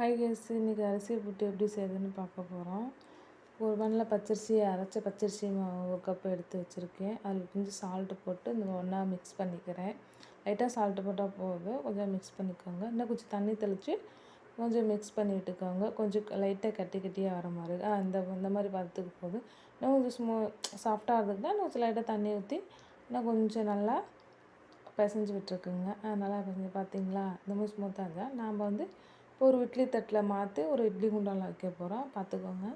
High case இன்றைக்கி அரிசி புட்டு எப்படி செய்யுதுன்னு பார்க்க போகிறோம் ஒரு மண்ணில் பச்சரிசியை அரைச்ச பச்சரிசி மாவு ஒரு கப் எடுத்து வச்சுருக்கேன். அதில் கொஞ்சம் சால்ட்டு போட்டு இந்த ஒன்றா மிக்ஸ் பண்ணிக்கிறேன். லைட்டாக சால்ட்டு போட்டால் போதும். கொஞ்சம் மிக்ஸ் பண்ணிக்கோங்க. இன்னும் கொஞ்சம் தண்ணி தெளித்து கொஞ்சம் மிக்ஸ் பண்ணி விட்டுக்கோங்க கொஞ்சம் லைட்டாக கட்டி கட்டியாக வர மாதிரி அந்த இந்த இந்த மாதிரி பார்த்துக்கு போதும். இன்னும் கொஞ்சம் ஸ்மூ சாஃப்டாக இருந்ததுன்னா இன்னும் கொஞ்சம் லைட்டாக தண்ணி ஊற்றி இன்னும் கொஞ்சம் நல்லா பிசைஞ்சு விட்டுருக்குங்க. நல்லா பிசைஞ்சு பார்த்தீங்களா இந்த மாதிரி ஸ்மூத்தாக இருந்தால் நாம் வந்து ஒரு இட்லி தட்டில் மாற்றி ஒரு இட்லி குண்டானில் வைக்க போகிறோம் பார்த்துக்கோங்க.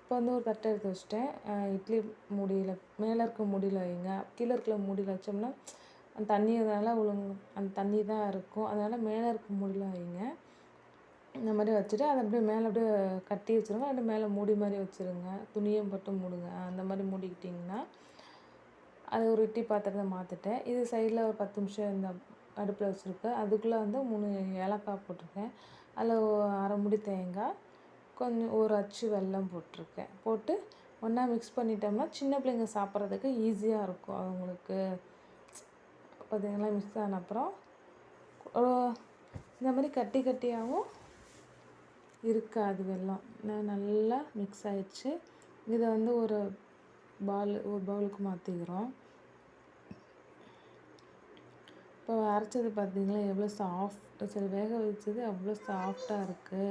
இப்போ வந்து ஒரு தட்டை எடுத்து வச்சுட்டேன். இட்லி மூடியில் மேலே இருக்க மூடியில் வைங்க. கீழே இருக்கிற மூடியில் வச்சோம்னா அந்த தண்ணி அதனால் ஒழுங்கு அந்த தண்ணி தான் இருக்கும். அதனால் மேலே இருக்க மூடியில் வைங்க. இந்த மாதிரி வச்சுட்டு அதை அப்படியே மேலே அப்படியே கட்டி வச்சுருங்க. அப்படியே மேலே மூடி மாதிரி வச்சுருங்க. துணியும் போட்டு மூடுங்க. அந்த மாதிரி மூடிக்கிட்டிங்கன்னா அது ஒரு இட்லி பாத்திரத்தை மாற்றிட்டேன் இது சைடில் ஒரு பத்து நிமிஷம் இந்த அடுப்பில் வச்சுருக்கேன் அதுக்குள்ளே வந்து மூணு ஏலக்காய் போட்டிருக்கேன். அதில் அரை முடி தேங்காய் கொஞ்சம் ஒரு அச்சு வெல்லம் போட்டிருக்கேன். போட்டு ஒன்றா மிக்ஸ் பண்ணிட்டோம்னா சின்ன பிள்ளைங்க சாப்பிட்றதுக்கு ஈஸியாக இருக்கும் அவங்களுக்கு. பார்த்திங்கன்னா மிக்ஸ் ஆன அப்புறம் இந்த மாதிரி கட்டி கட்டியாகவும் இருக்காது வெல்லம். நல்லா மிக்ஸ் ஆகிடுச்சு இதை வந்து ஒரு பால் ஒரு பவுலுக்கு மாற்றிக்கிறோம் இப்போ அரைச்சது பார்த்தீங்களா? எவ்வளோ சாஃப்ட் சரி வேக வச்சது அவ்வளோ சாஃப்டாக இருக்குது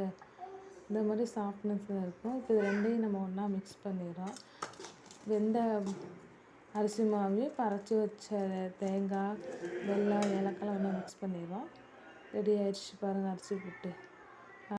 இந்த மாதிரி சாஃப்ட்னஸாக இருக்கும். இப்போ இது ரெண்டையும் நம்ம ஒன்றா மிக்ஸ் பண்ணிடுறோம். வெந்த அரிசி மாவையும் இப்போ அரைச்சி வச்ச தேங்காய் வெல்லம் ஏலக்காய் ஒன்றா மிக்ஸ் பண்ணிடுறோம். ரெடி ஆயிடுச்சு பாருங்கள் அரிசி புட்டு.